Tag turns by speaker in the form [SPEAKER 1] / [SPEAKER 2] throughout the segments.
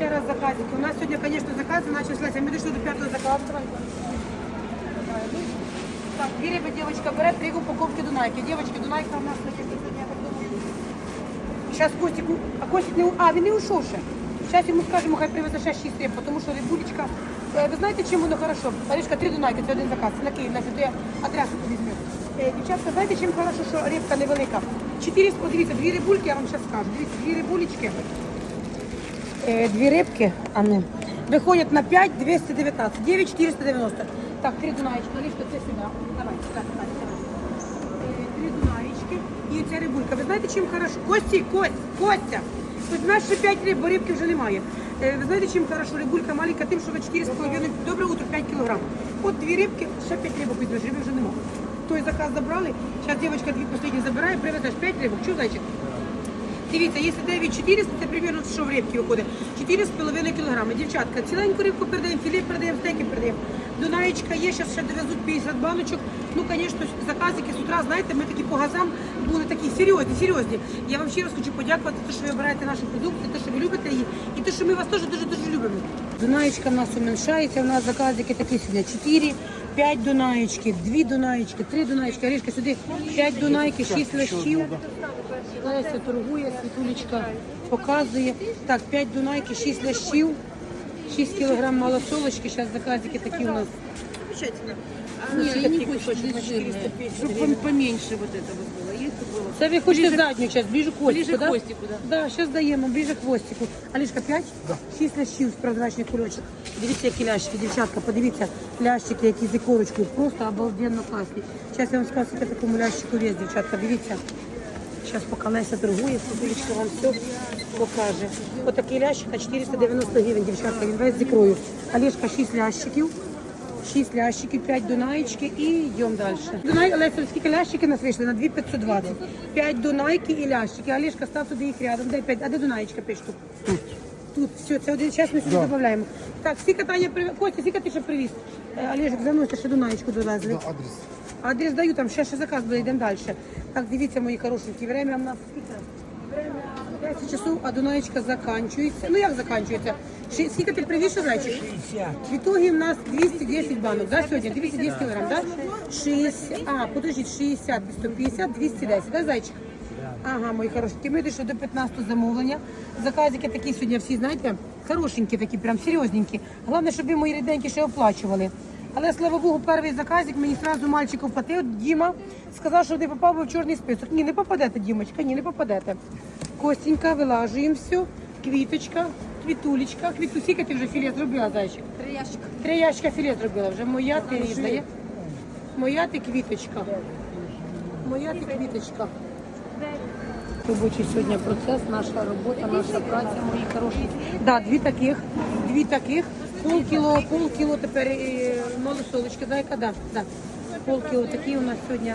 [SPEAKER 1] ще раз заказики. У нас сьогодні, звісно, закази почалися. Ми дійшли до п'ятого заказу. Так, риби дівчинка бере, три упаковки Дунайки. Дівчатки, Дунайка у нас сьогодні, я. Зараз Костик, а Костик не, а, він не ушов ще. Зараз йому скажемо, хай привезе ще 6 риб, тому що рибулечка, е, ви знаєте, чим воно хорошо? Парижка, три Дунайки, це один заказ, на Київ, на сюди адресу візьму. Е, Дівчатка, знаєте, чим хорошо, що рибка невелика? Чотири, подивіться, дві рибульки, я вам зараз скажу. Дивіться, дві рибулечки. Е, Дві рибки, а ну, виходять на 5 219, 9 490. Так, три Дунаєчки, Лишка, це сюди. Давай, так, так, давай. Е, Три Дунаєчки і ця рибулька. Ви знаєте, чим хорошо? Кості, Кость, Костя. Ось знаєш, ще 5 риб, бо рибки вже немає. Е, Ви знаєте, чим хорошо? Рибулька маленька, тим, що ви 4,5, добре утро, 5 кілограм. От дві рибки, ще 5 рибок візьмеш, риби вже немає. Той заказ забрали, зараз дівчинка дві останні забирає, привезеш 5 рибок. Чого, зайчик? Дивіться, якщо 9400, це примерно що в рибки виходить. 4,5 кілограми. Дівчатка, ціленьку рибку передаємо, філе передаємо, стейки передаємо. Дунаєчка є, зараз ще довезуть 50 баночок. Ну, звісно, заказики з утра, знаєте, ми такі по газам були такі серйозні, серйозні. Я вам ще раз хочу подякувати, те, що ви обираєте наші продукти, те, що ви любите її, і те, що ми вас теж дуже-дуже любимо. Дунаєчка в нас уменьшається, у нас заказики такі сьогодні 4, 5 дунаєчки, 2 дунаєчки, 3 дунаєчки, Арішка сюди 5 дунайки, 6 лящів. Леся торгує, Світулечка показує. Так, 5 дунайки, 6 лящів, 6 кілограм малосолочки. Зараз заказики такі у нас.
[SPEAKER 2] Замечательно.
[SPEAKER 1] Ну,
[SPEAKER 2] Не,
[SPEAKER 1] такие
[SPEAKER 2] я не
[SPEAKER 1] кусочки
[SPEAKER 2] хочу
[SPEAKER 1] на 450
[SPEAKER 2] Чтобы
[SPEAKER 1] гривен.
[SPEAKER 2] поменьше вот это вот было. Есть тут было?
[SPEAKER 1] Це ви хочете задню часть, ближе к хвостику,
[SPEAKER 2] Ближе к
[SPEAKER 1] да?
[SPEAKER 2] хвостику, да.
[SPEAKER 1] Да, зараз даємо, ближе к хвостику. Алішка, 5? Да. 6 лящів з прозрачних кульочок. Дивіться, які лящики, дівчатка, подивіться, лящики, які з ікорочкою, просто обалденно класні. Зараз я вам скажу, скільки такому лящику вес, дівчатка, дивіться. Зараз поки Леся торгує, Світулечка вам все покаже. Отакий лящик на 490 гривень, дівчатка, він весь з ікрою. Олешка 6 лящиків. 6 лящиків, 5 дунаєчки і йдемо далі. Дунай, Олеся, скільки лящики нас вийшли? На 2520. 5 дунайки і лящики. Олешка, став туди їх рядом. Дай 5. А де дунаєчка 5 штук? Тут. Тут, все, це один час ми сюди додаємо. Так, скільки Таня привіз? Костя, скільки ти ще привіз? Е, Олежик, заносить, ще дунаєчку довезли.
[SPEAKER 3] адрес.
[SPEAKER 1] Адрес даю, там ще, ще заказ буде, йдемо далі. Так, дивіться, мої хорошенькі, время в нас скільки? Время 10 часов, а Дунаєчка заканчується. Ну як заканчується? Ши- Скільки ти привіз, зайчик? 60. В ітогі в нас 210 банок, да, сьогодні? 210 кілограм, да? 60, а, подождіть, 60, 150, 210, да, зайчик? Ага, мої хорошенькі, ми дійшли до 15 замовлення. Заказики такі сьогодні всі, знаєте, хорошенькі такі, прям серйозненькі. Головне, щоб ви мої ріденькі ще оплачували. Але слава Богу, перший заказик мені одразу мальчик оплатив. Діма сказав, що не попав би в чорний список. Ні, не попадете, Дімочка, ні, не попадете. Костенька, вилажуємо все. Квіточка, квітулечка. Квіту, скільки ти вже філе зробила, зайчик?
[SPEAKER 2] Три ящика.
[SPEAKER 1] Три ящика філе зробила вже. Моя ти різна. Моя ти квіточка. Моя ти квіточка. Робочий сьогодні процес, наша робота, наша праця, мої хороші. Да, дві таких, дві таких, полкіло, полкіло тепер е, малосолочки, зайка, да, да. Полкіло такі у нас сьогодні,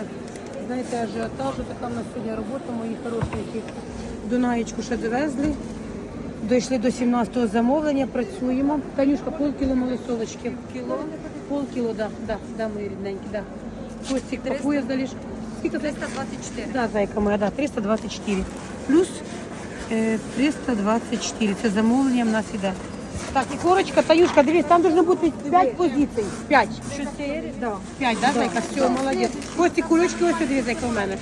[SPEAKER 1] знаєте, ажіотажу, така у нас сьогодні робота, мої хороші. Дунаєчку ще довезли. Дійшли до 17-го замовлення, працюємо. Танюшка, полкіло малосолочки. Кіло? Полкіло, да, да, да, мої рідненькі, да. Костик пакує заліж. Скільки
[SPEAKER 2] 324.
[SPEAKER 1] Да, зайка моя, да, 324. Плюс е, 324. Це замовлення в нас іде. Так, і корочка, Таюшка, дивись, там должно бути 5 позицій. 5. 4? Да. 5, да, зайка? Все, молодець. Ось ці курочки, ось дві зайка, у мене.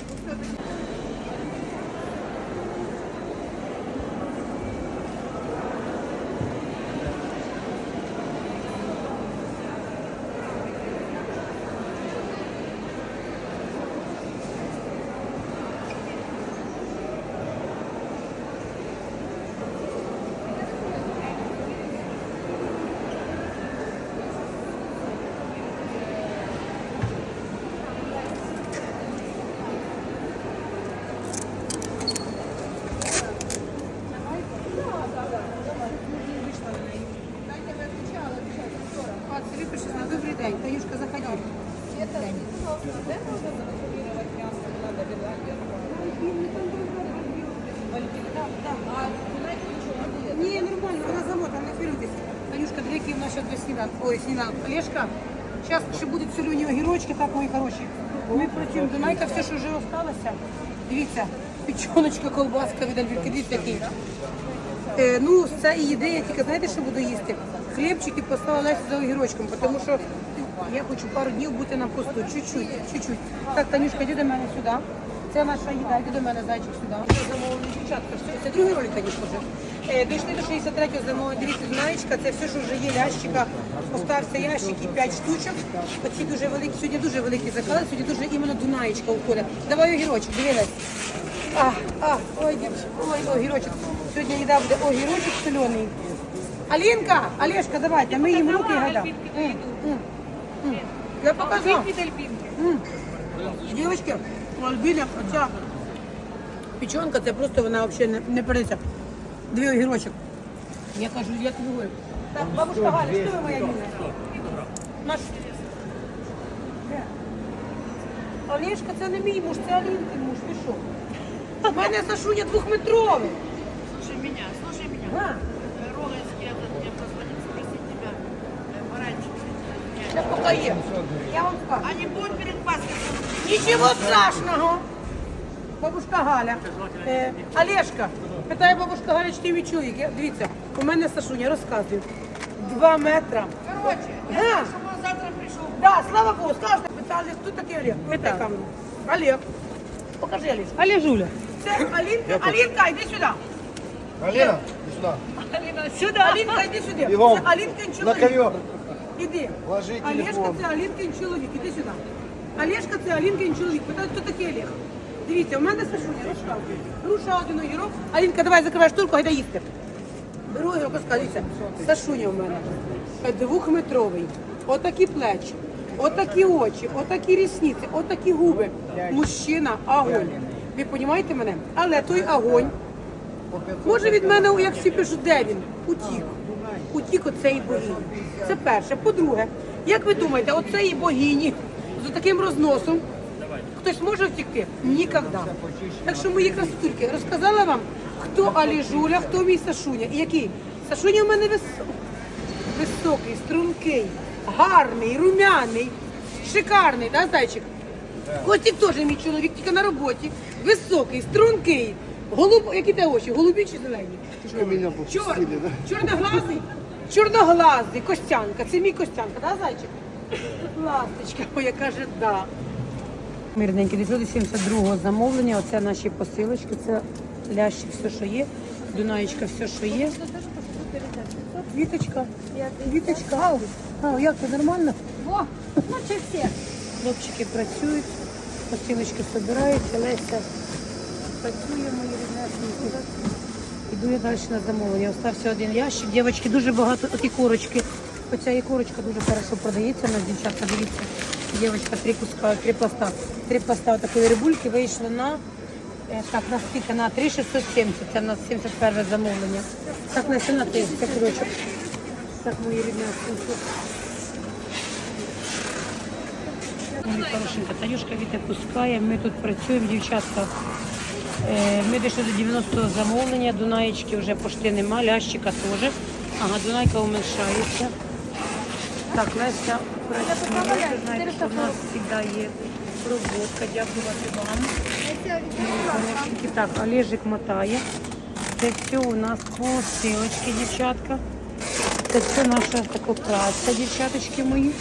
[SPEAKER 1] А, це випишеш на добрий день. Таюшка, заходи. Ні, нормально, вона замотана, не хвилюйтесь. Танюшка, дві які в нас ще до сніданку. Олешка, зараз ще будуть солені огірочки, так, мої хороші. Ми працюємо. Дунайка, все, що вже осталося. Дивіться, печоночка, колбаска від Альбірки, дивіться, який. Е, ну, з цієї їди я тільки знаєте, що буду їсти? Хлібчик і поставила Лесю за огірочком, тому що я хочу пару днів бути на посту. Чуть-чуть, чуть-чуть. Так, Танюшка, йди до мене сюди. Це наша їда, йди до мене, зайчик сюди. Замовлені дівчатка, все, це другий ролик, звісно вже. Е, дійшли до 63-го замовлення. Дивіться, Дунаєчка, це все, що вже є ящика. Остався ящик і 5 штучок. Оці дуже великі, сьогодні дуже великі закази, сьогодні дуже іменно Дунаєчка уходить. Давай огірочок, дивилась. А, а, ой, дівчинка, ой, огірочок. Сьогодні їда буде огірочок солений. Алінка, Олешка, давайте, ми їм руки гадаємо. Я показав. М. Дівчатки, у Альбіни оця печенка, це просто вона взагалі не, не переться. Дві огірочок. Я кажу, я тобі говорю. Так, бабушка Галя, що ви моя Ніна? Наш... Олешка, це не мій муж, це Алінкин муж, ти що? У мене Сашуня двохметровий.
[SPEAKER 3] Слушай меня, слушай меня.
[SPEAKER 1] А,
[SPEAKER 3] Роговский этот мне позвонил спросить тебя э, пораньше.
[SPEAKER 1] це поки є. Я вам скажу.
[SPEAKER 3] А не будет перед Пасхой?
[SPEAKER 1] Нічого страшного. Бабушка Галя. Е, Олешка, питає бабушка Галя, чи ти мій чоловік. Я- Дивіться, у мене Сашуня розказує. Два метра.
[SPEAKER 3] Короче, я
[SPEAKER 1] Га.
[SPEAKER 3] знаю, он завтра пришел.
[SPEAKER 1] Да, слава Богу, скажете, питали, хто такий Олег? Питай камеру. Олег. Покажи, Олег.
[SPEAKER 4] Олежуля.
[SPEAKER 1] Це Алінка. Алінка, йди сюди.
[SPEAKER 5] Алина, иди сюда.
[SPEAKER 1] Сюди. Алінка, йди сюди.
[SPEAKER 5] Бігом.
[SPEAKER 1] Це Алінкин
[SPEAKER 5] На
[SPEAKER 1] чоловік.
[SPEAKER 5] ковер.
[SPEAKER 1] Іди.
[SPEAKER 5] Ложи телефон.
[SPEAKER 1] це Алінкин чоловік. Іди сюди. Олешка, це Алінкин чоловік. Питають, хто такий Олег? Дивіться, у мене Сашуня розказує. Руша один огірок. Алінка, давай закривай штурку, гайда їсти. Беру огірок, розказується. Сашуня у мене. Двохметровий. Отакі плечі. Отакі очі, отакі рісниці, отакі губи. Мужчина, огонь. Ви розумієте мене? Але той огонь Може від мене, як всі пишуть, де він? Утік. Утік оцеї богині. Це перше. По-друге, як ви думаєте, оцеї богині з таким розносом хтось може втікти? Ніколи. Так що мої красотульки, розказала вам, хто Аліжуля, хто мій Сашуня. І який? Сашуня в мене високий, високий, стрункий, гарний, румяний, шикарний, да, зайчик? Костік теж мій чоловік, тільки на роботі. Високий, стрункий. Голуб, які те очі? Голубі чи зелені?
[SPEAKER 5] Да?
[SPEAKER 1] Чорноглазий? Чорноглазий, Костянка. Це мій Костянка, да, зайчик? Ласточка моя каже, да. Мирненькі, дійшли 72-го замовлення. Оце наші посилочки, це лящик, все, що є. Дунаєчка, все, що є. Віточка. Віточка. А, як ти нормально?
[SPEAKER 4] О, лучше всех.
[SPEAKER 1] Хлопчики працюють, посилочки збираються, Леся працює, мої ріднесенькі. Іду я далі на замовлення. Остався один ящик. Дівчатки, дуже багато такі корочки. Оця і корочка дуже хорошо продається. У нас дівчатка, дивіться. Дівчатка, три куска, три. Три пласта такої рибульки вийшло на е, так, на скільки? На 3,670. Це в нас 71 замовлення. Так, на на ти, це корочок. Так, мої ріднесенькі. Мої хорошенька, Танюшка відпускає, ми тут працюємо, дівчатка. Е, Ми дійшли до 90-го замовлення, Дунаєчки вже пошти нема, лящика теж. Ага, Дунайка уменшається. Так, Леся знаєте, що в нас завжди є роботка, дякувати вам. Хорошенькі. Так, Олежик мотає. Це все у нас посилочки, дівчатка. Це все наша така праця, дівчаточки мої.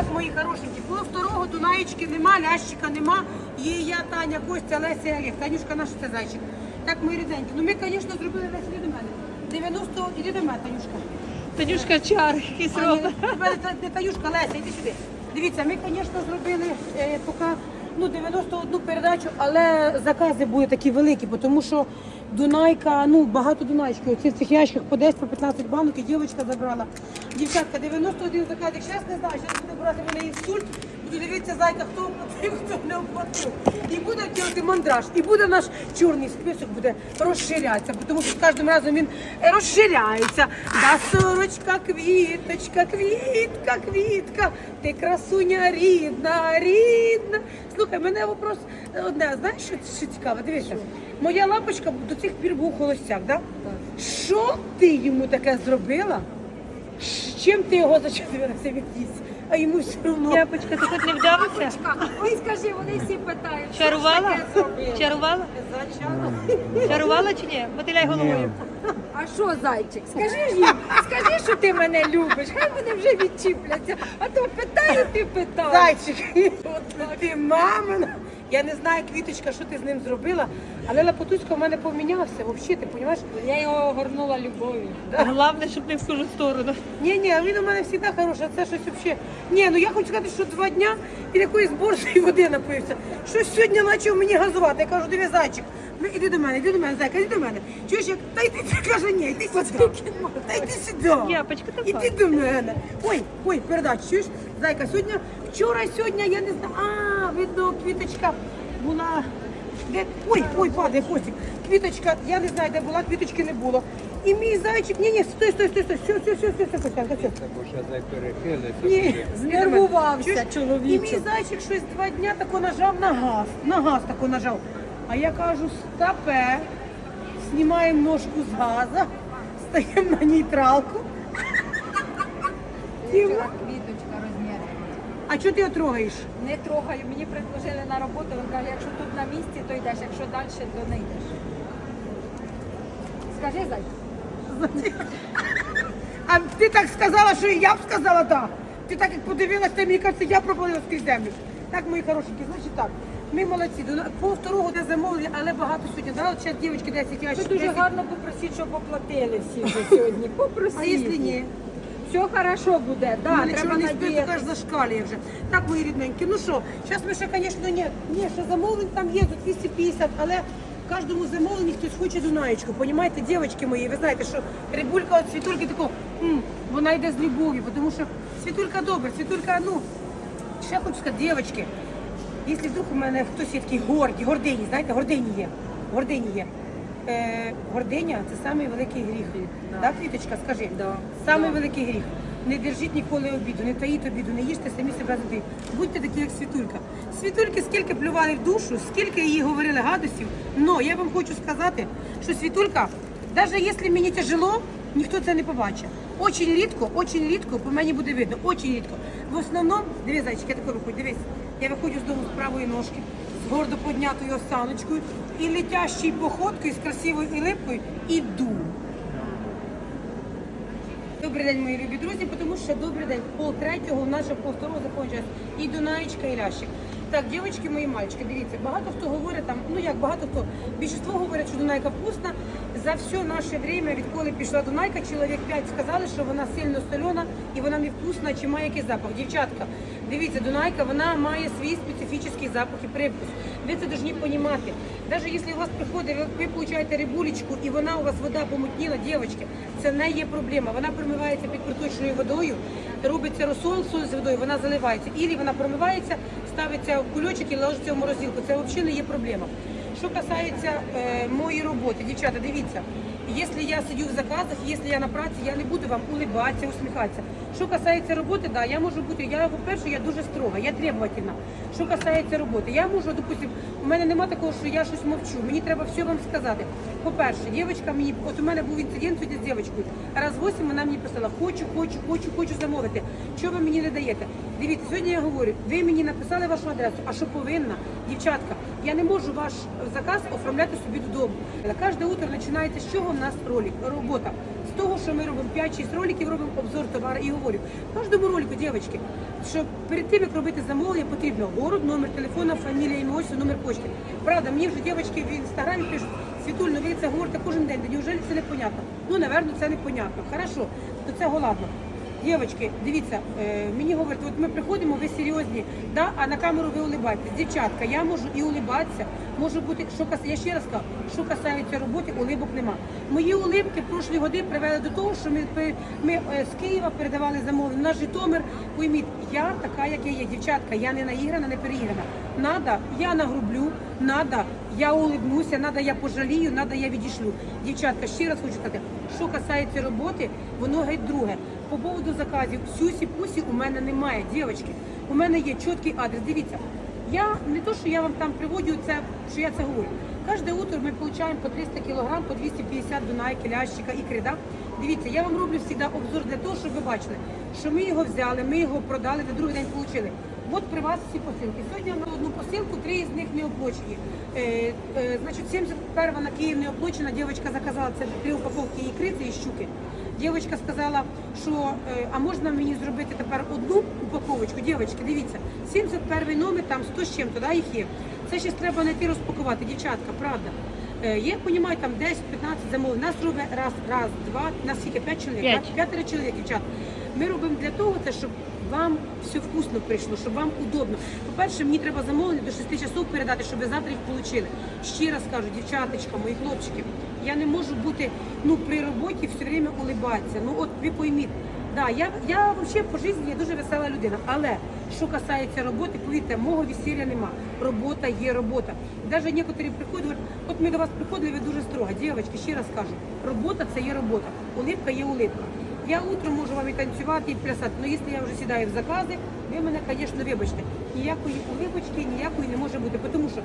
[SPEAKER 1] Так, мої хорошенькі, було второго Дунаєчки нема, лящика нема. Є я, Таня, Костя, Леся Олег. Танюшка наш це зайчик. Так, мої рідненькі. Ну ми, звісно, зробили Леся, іди до мене. 90, іди до мене, Танюшка.
[SPEAKER 4] Танюшка чар із
[SPEAKER 1] А, ні, тебе та- не Танюшка, Леся, іди сюди. Дивіться, ми, звісно, зробили е, поки ну, 91 передачу, але закази були такі великі, тому що Дунайка, ну багато Дунайчиків. Оці в цих ящиках по 10, по 15 банок і дівчинка забрала. Дівчатка, 91 заказ, я зараз не знаю, зараз буде брати мене інсульт, буду дивитися, зайка, хто оплатив, хто не оплатив. І буде робити мандраж, і буде наш чорний список буде розширятися, тому що з кожним разом він розширяється. Да, сорочка, квіточка, квітка, квітка, ти красуня рідна, рідна. Слухай, мене вопрос одне, знаєш, що, що цікаво? Дивися, моя лапочка до цих пір був холостяк, да? Що ти йому таке зробила? Чим ти його зачепилася від а йому все одно.
[SPEAKER 4] Япочка, ти хоч не вдався?
[SPEAKER 6] Ой, скажи, вони всі питають. що ж
[SPEAKER 4] Чарувала?
[SPEAKER 6] таке зробила?
[SPEAKER 4] Чарувала?
[SPEAKER 1] Зачала.
[SPEAKER 4] Чарувала чи ні? Потиляй головою.
[SPEAKER 6] А що, зайчик? Скажи ж їм, скажи, що ти мене любиш. Хай вони вже відчіпляться. А то питаю, ти питаєш.
[SPEAKER 1] Зайчик, ти мамина. Я не знаю, квіточка, що ти з ним зробила, але Лапотуська в мене помінявся. Взагалі, ти розумієш?
[SPEAKER 6] Я його огорнула любов'ю.
[SPEAKER 4] Головне, щоб не в схожу сторону.
[SPEAKER 1] Ні, ні, він у мене завжди хороший, а це щось взагалі. Ні, ну я хочу сказати, що два дня він якоїсь борщої води напився. Щось сьогодні почав мені газувати. Я кажу, диви, зайчик, ну іди до мене, іди до мене, зайка, іди до мене. Чуєш, як, та йди, ти каже, ні, йди сюди. Та йди сюди.
[SPEAKER 4] Япочка.
[SPEAKER 1] Іди до мене. Ой, ой, передача, чуєш? Зайка, сьогодні, вчора, сьогодні, я не знаю, а, видно, квіточка була. Де? Ой, ой, падає Костік. Квіточка, я не знаю, де була, квіточки не було. І мій зайчик, ні, ні, стой, стой, стой, стой, все, все, все, все, все, Костянка, все.
[SPEAKER 5] Бо ще зай перехилиться.
[SPEAKER 1] Ні,
[SPEAKER 6] Знервувався?
[SPEAKER 1] І
[SPEAKER 6] чоловічок.
[SPEAKER 1] мій зайчик щось два дня тако нажав на газ. На газ тако нажав. А я кажу, стопе, знімаємо ножку з газа, стаємо на нейтралку. І-. А чого ти його трогаєш?
[SPEAKER 6] Не трогаю, мені предложили на роботу, він каже, якщо тут на місці, то йдеш, якщо далі, то не йдеш. Скажи, зайчик.
[SPEAKER 1] А ти так сказала, що і я б сказала так. Ти так як подивилась, ти мені кажеться, я пропалила скрізь землю. Так, мої хорошенькі, значить так. Ми молодці, пол второго де замовили, але багато сьогодні. Дала зараз дівчатки 10
[SPEAKER 6] Ви
[SPEAKER 1] ящиків.
[SPEAKER 6] дуже
[SPEAKER 1] 10.
[SPEAKER 6] гарно попросіть, щоб оплатили всі вже сьогодні. Попросіть.
[SPEAKER 1] А якщо ні?
[SPEAKER 6] Все хорошо буде, да,
[SPEAKER 1] Да,
[SPEAKER 6] треба
[SPEAKER 1] список
[SPEAKER 6] надіятися.
[SPEAKER 1] аж зашкалює вже. Так, мої рідненькі, ну що, зараз ми ще, звісно, ні, ні, ще замовлень там є, тут 250, але кожному замовленні хтось хоче Дунаєчку, понімаєте, дівчатки мої, ви знаєте, що Рибулька от Світульки тако, м, вона йде з любов'ю, тому що Світулька добра, Світулька, ну, ще хочу сказати, дівчатки, якщо вдруг у мене хтось є такий горді, гордині, знаєте, гордині є, гордині є. Е, гординя це самий великий гріх. Так, Квіточка, скажи?
[SPEAKER 6] Да.
[SPEAKER 1] Самий великий гріх. Не держіть ніколи обіду, не таїть обіду, не їжте самі себе зади. Будьте такі, як Світулька. Світульки скільки плювали в душу, скільки їй говорили гадостів. Но я вам хочу сказати, що Світулька, навіть якщо мені тяжело, ніхто це не побачить. Очень рідко, очень рідко по мені буде видно, очень рідко. В основному, дивись, зайчик, я тако виходжу, дивись. Я виходжу з дому з правої ножки, гордо піднятою осаночкою і летящою походкою з красивою липкою іду. Добрий день, мої любі друзі, тому що добрий день. Пол третього, у нас вже пол. І Дунаєчка, і Лящик. Так, дівчатки, мої мальчики, дивіться, багато хто говорить там, ну як багато хто, більшість говорять, що Дунайка вкусна. За все наше время, відколи пішла Дунайка, чоловік 5 сказали, що вона сильно солена і вона не вкусна, чи має якийсь запах. Дівчатка, дивіться, Дунайка, вона має свій специфічний запах і привкус. Ви це повинні розуміти. Навіть якщо у вас приходить, ви, получаєте рибулечку і вона у вас вода помутніла, дівчатки, це не є проблема. Вона промивається під проточною водою, робиться розсол соль з водою, вона заливається. Ілі вона промивається, ставиться в кульочок і ложиться в морозилку. Це взагалі не є проблема. Що касається е, моєї роботи, дівчата, дивіться, якщо я сидю в заказах, якщо я на праці, я не буду вам улибатися, усміхатися. Що касається роботи, да, я можу бути, я, по-перше, я дуже строга, я требовательна. Що касається роботи, я можу, допустим, у мене немає такого, що я щось мовчу. Мені треба все вам сказати. По-перше, дівчинка мені, от у мене був інцидент сьогодні з дівчинкою. Раз восім вона мені писала, хочу, хочу, хочу, хочу замовити. Що ви мені не даєте? Дивіться, сьогодні я говорю, ви мені написали вашу адресу, а що повинна, дівчатка, я не можу ваш заказ оформляти собі додому. Кожне утро починається з чого в нас ролик, робота. Того, що ми робимо 5-6 роликів, робимо обзор товару і говорю. Кожному ролику, дівчатки, що перед тим, як робити замовлення, потрібно город, номер телефона, фамілія, ім'я, отчество, номер почти. Правда, мені вже дівчатки в інстаграмі пишуть, Світуль, ну ви це говорите кожен день, та неужели це непонятно? Ну, напевно, це непонятно. Хорошо, то це голадно. Дівчатки, дивіться, е, мені говорять, от ми приходимо, ви серйозні, да, а на камеру ви улибаєтесь. Дівчатка, я можу і улибатися, може бути, що кас... я ще раз кажу, що касається роботи, улибок нема. Мої улибки прошлі годи привели до того, що ми, ми е, з Києва передавали замовлення на Житомир. Пойміть, я така, як я є, дівчатка, я не наіграна, не переіграна. Надо, я нагрублю, надо, я улибнуся, надо, я пожалію, надо, я відійшлю. Дівчатка, ще раз хочу сказати, що касається роботи, воно геть друге. По поводу заказів, сюсі-пусі у мене немає, дівчатки. У мене є чіткий адрес. Дивіться, Я не то, що я вам там приводю це, що я це говорю. Кожне утро ми получаємо по 300 кг, по 250 дунайки, лящика, ікри. Да? Дивіться, я вам роблю завжди обзор для того, щоб ви бачили, що ми його взяли, ми його продали, на другий день отримали. От при вас всі посилки. Сьогодні я маю одну посилку, три з них не оплачені. Е, е, значить, 71 на Київ не оплачена. Дівчинка заказала це три упаковки ікри, це і щуки. Дівчинка сказала, що е, а можна мені зробити тепер одну упаковочку. Дівчатки, дивіться, 71 номер, там 100 з чим-то, да, їх є. Це ще треба знайти розпакувати, дівчатка, правда. Е, Є, понімаю, там 10-15 замовлень. Нас робить раз, раз, два, нас скільки, 5 чоловік,
[SPEAKER 4] П'ять.
[SPEAKER 1] так? п'ятеро чоловік, дівчат. Ми робимо для того, це, щоб вам все вкусно прийшло, щоб вам удобно. По-перше, мені треба замовлення до 6 часов передати, щоб ви завтра їх отримали. Ще раз кажу, дівчаточка, мої хлопчики, я не можу бути ну, при роботі все время улибатися. Ну от ви пойміть, да, я, я взагалі по житті я дуже весела людина, але що касається роботи, повірте, мого весілля нема. Робота є робота. Навіть некоторі приходять, говорять, от ми до вас приходили, ви дуже строга. Дівчатки, ще раз кажу, робота це є робота, улипка є улипка. Я утром можу вам і танцювати, і плясати, але якщо я вже сідаю в закази, ви мене, звісно, вибачте. Ніякої улибочки, ніякої не може бути, тому що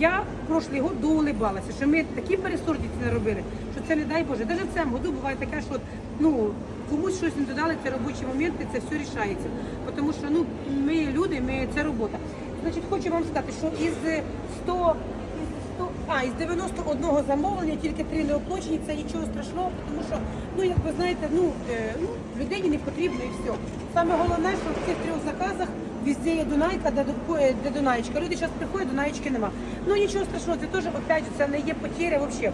[SPEAKER 1] я прошлий год доулибалася, що ми такі пересордіці не робили, що це не дай Боже. Навіть в цьому году буває таке, що ну, комусь щось не додали, це робочі моменти, це все рішається. Тому що ну, ми люди, ми, це робота. Значить, хочу вам сказати, що із 100 100, а, із 91 замовлення тільки три не оплачені, це нічого страшного, тому що, ну, як ви знаєте, ну, е, ну, людині не потрібно і все. Саме головне, що в цих трьох заказах везде є Дунайка, де, до- е, де Дунаєчка. Люди зараз приходять, Дунаєчки нема. Ну нічого страшного, це теж, опять же, це не є потеря взагалі.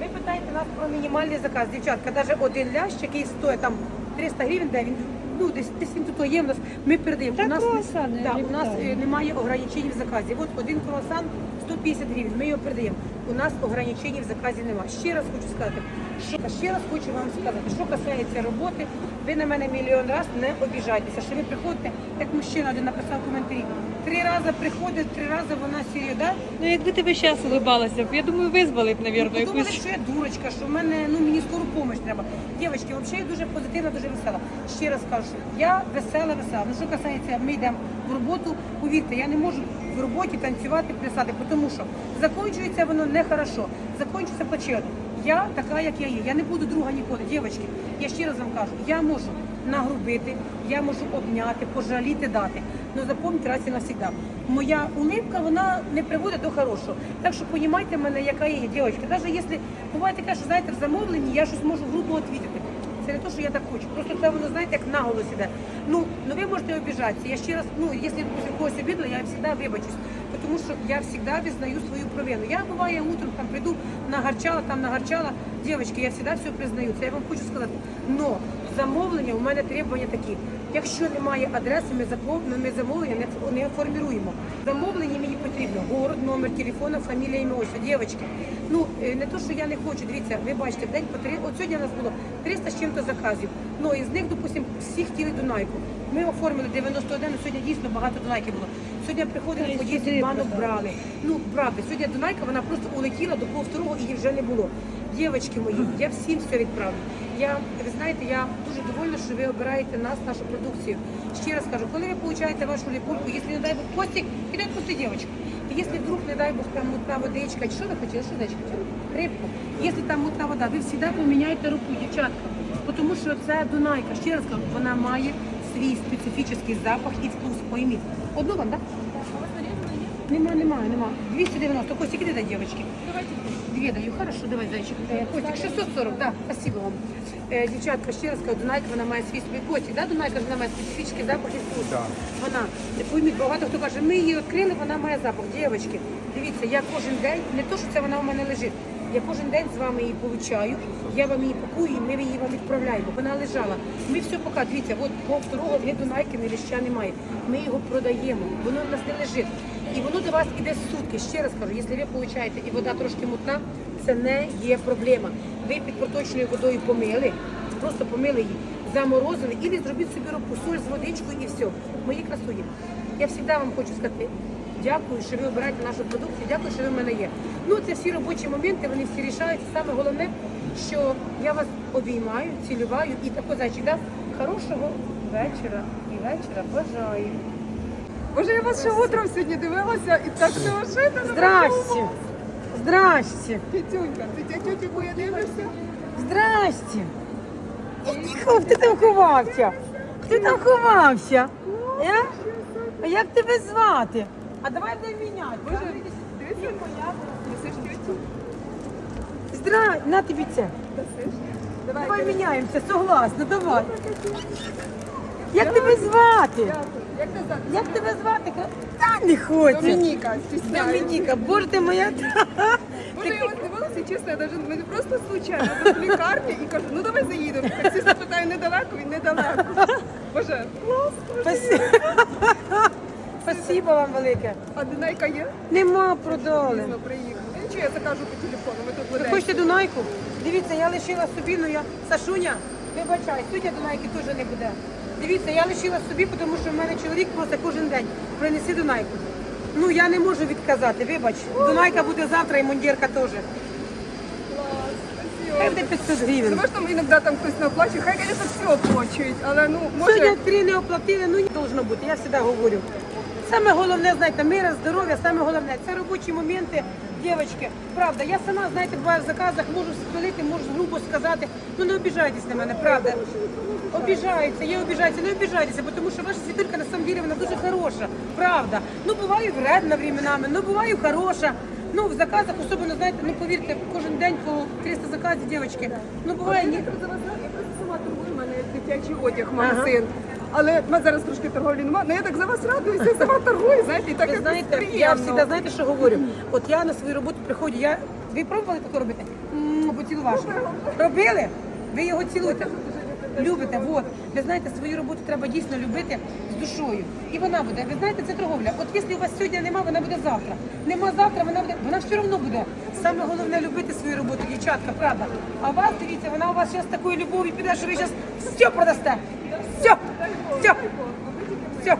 [SPEAKER 1] Ви питаєте нас про мінімальний заказ, дівчатка, навіть один лящ, який стоїть там 300 гривень, де він, ну, десь, десь він тут є, у нас, ми передаємо.
[SPEAKER 4] Та
[SPEAKER 1] у нас,
[SPEAKER 4] круасани,
[SPEAKER 1] да, у нас е, немає ограничень в заказі. От один круасан 150 гривень, ми його передаємо. У нас ограничень в заказі немає. Ще раз хочу сказати, ще раз хочу вам сказати, що касається роботи, ви на мене мільйон раз не обіжайтеся, що ви приходите, як мужчина один написав коментарі. Три рази приходить, три рази вона серйозна.
[SPEAKER 4] Ну якби весь час улибалася я думаю, визвали б, навірно,
[SPEAKER 1] Подумали,
[SPEAKER 4] якусь.
[SPEAKER 1] що я дурочка, що в мене ну мені скору допомога треба. Дівчатки, взагалі я дуже позитивна, дуже весела. Ще раз кажу, я весела, весела. Ну що касається, ми йдемо в роботу. Повірте, я не можу в роботі танцювати, плясати, тому що закінчується воно нехорошо, закінчується почет. Я така, як я є. Я не буду друга ніколи. Дівчатки, я ще раз вам кажу, я можу нагрубити, я можу обняти, пожаліти, дати. Ну запам'ятайте раз і навсегда. Моя улыбка, вона не приводить до хорошого. Так що понімайте мене, яка я є дівчатка. Навіть якщо буває таке, що знаєте, в замовленні я щось можу грубо відвідати. Це не те, що я так хочу. Просто це воно, знаєте, як наголос іде. Ну, ну ви можете обіжатися. Я ще раз, ну, якщо когось обідала, я завжди вибачусь. Тому що я завжди визнаю свою провину. Я буває утром там прийду, нагарчала, там нагарчала. Дівчатки, я завжди все признаю. Це я вам хочу сказати. Но замовлення у мене требування такі. Якщо немає адреси, ми ми замовлення не, форміруємо. Замовлення мені потрібно. Город, номер телефону, фамілія, ім'я, ось, дівчатки. Ну, е, не то, що я не хочу, дивіться, ви бачите, в день по три, от сьогодні у нас було 300 з чим-то заказів. Ну, із них, допустимо, всі хотіли Дунайку. Ми оформили 91, ну, сьогодні дійсно багато Дунайки було. Сьогодні приходили по 10 банок брали. Ну, правда, сьогодні Дунайка, вона просто улетіла до полвторого і її вже не було. Дівчатки мої, я всім все відправлю. Я, ви знаєте, я дуже довольна, що ви обираєте нас, нашу продукцію. Ще раз кажу, коли ви получаєте вашу ліпульку, якщо не дай Бог Костик, піде пусти дівчатку. І Якщо вдруг, не дай Бог, там мутна водичка, що ви хотіли, що дечка? Рибку. Якщо там мутна вода, ви завжди поміняєте руку, дівчатка. Тому що це Дунайка, ще раз кажу, вона має свій специфічний запах і вкус. Пойміть. Одну вам, так? Нема, немає, нема. 290. Костик, іди дай дівчатки. Дві даю, хорошо, давай, зайчик. Костик, 640, да, спасибо вам. Е, Дівчатка, ще раз кажу, Дунайка, вона має свій свій Костик, да, Дунайка, вона має специфічний запах і вкус. Вона, е, пойміть, багато хто каже, ми її відкрили, вона має запах. Дівчатки, дивіться, я кожен день, не то, що це вона у мене лежить, я кожен день з вами її получаю, я вам її пакую, і ми її вам відправляємо. Вона лежала. Ми все поки, дивіться, от по второго ні Дунайки, ні ліща немає. Ми його продаємо, воно в нас не лежить. І воно до вас іде сутки. Ще раз кажу, якщо ви получаєте і вода трошки мутна, це не є проблема. Ви під проточною водою помили, просто помили її, заморозили і зробіть собі робку соль з водичкою і все. Мої красуні. Я завжди вам хочу сказати. Дякую, що ви обираєте нашу продукцію. Дякую, що ви в мене є. Ну, це всі робочі моменти, вони всі рішаються. Саме головне, що я вас обіймаю, цілюваю і тако зайчик, да? хорошого вечора і вечора бажаю.
[SPEAKER 6] Боже, я вас ще утром сьогодні дивилася і так ошито.
[SPEAKER 1] Здрасте. Здрасте.
[SPEAKER 6] Петюнька, ти тя тютю я дивишся?
[SPEAKER 1] Здрасте. Тихо, хто там ховався? Хто там ховався? Я? А як тебе звати? А давай не міняти.
[SPEAKER 6] Боже, дивися, несеш тютю?
[SPEAKER 1] Здра... На тобі це.
[SPEAKER 6] Давай,
[SPEAKER 1] Давай міняємося, согласна, давай. Як тебе звати?
[SPEAKER 6] Як ти звати?
[SPEAKER 1] Як тебе звати? Та не хоче.
[SPEAKER 6] Домініка, стісняюсь.
[SPEAKER 1] Домініка, боже ти моя.
[SPEAKER 6] Боже, я вас дивилася, чесно, я навіть мене просто случайно був в лікарні і кажу, ну давай заїдемо. Таксист питає, недалеко, він недалеко. Боже, клас.
[SPEAKER 1] Спасибо. Спасибо вам велике.
[SPEAKER 6] А Дунайка є?
[SPEAKER 1] Нема продали.
[SPEAKER 6] Пізно приїхав. Ну, Нічого, я закажу по телефону, ми тут
[SPEAKER 1] Ви хочете Дунайку? Дивіться, я лишила собі, ну я Сашуня, вибачай, сьогодні Дунайки теж не буде. Дивіться, я лишила собі, тому що в мене чоловік просить кожен день принеси Дунайку. Ну я не можу відказати, вибач. Дунайка буде завтра і мундірка теж. Хай буде 500
[SPEAKER 6] Ну,
[SPEAKER 1] гривень.
[SPEAKER 6] може, там іноді там хтось не оплачує, хай, звісно, все оплачують, але ну,
[SPEAKER 1] Сьогодні три не оплатили, ну не должно бути, я завжди говорю. Саме головне, знаєте, мира, здоров'я, саме головне. Це робочі моменти, дівчатки. Правда, я сама, знаєте, буває в заказах, можу спилити, можу грубо сказати. Ну не обіжайтесь на мене, правда. Обіжаються, я обіжаюся, не обіжайтеся, бо тому що ваша світулька на самом деле вона дуже хороша, правда. Ну буваю вредна временами, ну буваю хороша. Ну в заказах особливо, знаєте, ну повірте, кожен день по 300 заказів, дівчатки. Ну буває ні.
[SPEAKER 6] Я просто сама торгую, в мене дитячий одяг, магазин. Але мене зараз трошки торговлі немає, але я так за вас радуюся, сама торгую, знаєте, і так
[SPEAKER 1] Ви
[SPEAKER 6] якось
[SPEAKER 1] знаєте, я
[SPEAKER 6] приємно.
[SPEAKER 1] завжди знаєте, що говорю. От я на свою роботу приходжу. Я ви пробували таке робити? М, Поцілуваш. Робили? Ви його цілуєте. Любите, от. Ви знаєте, свою роботу треба дійсно любити з душою. І вона буде. Ви знаєте, це торговля. От якщо у вас сьогодні нема, вона буде завтра. Нема завтра, вона буде. Вона все одно буде. Саме головне любити свою роботу, дівчатка, правда. А вас, дивіться, вона у вас зараз такою любов'ю піде, що ви зараз все продасте. Все, все, все.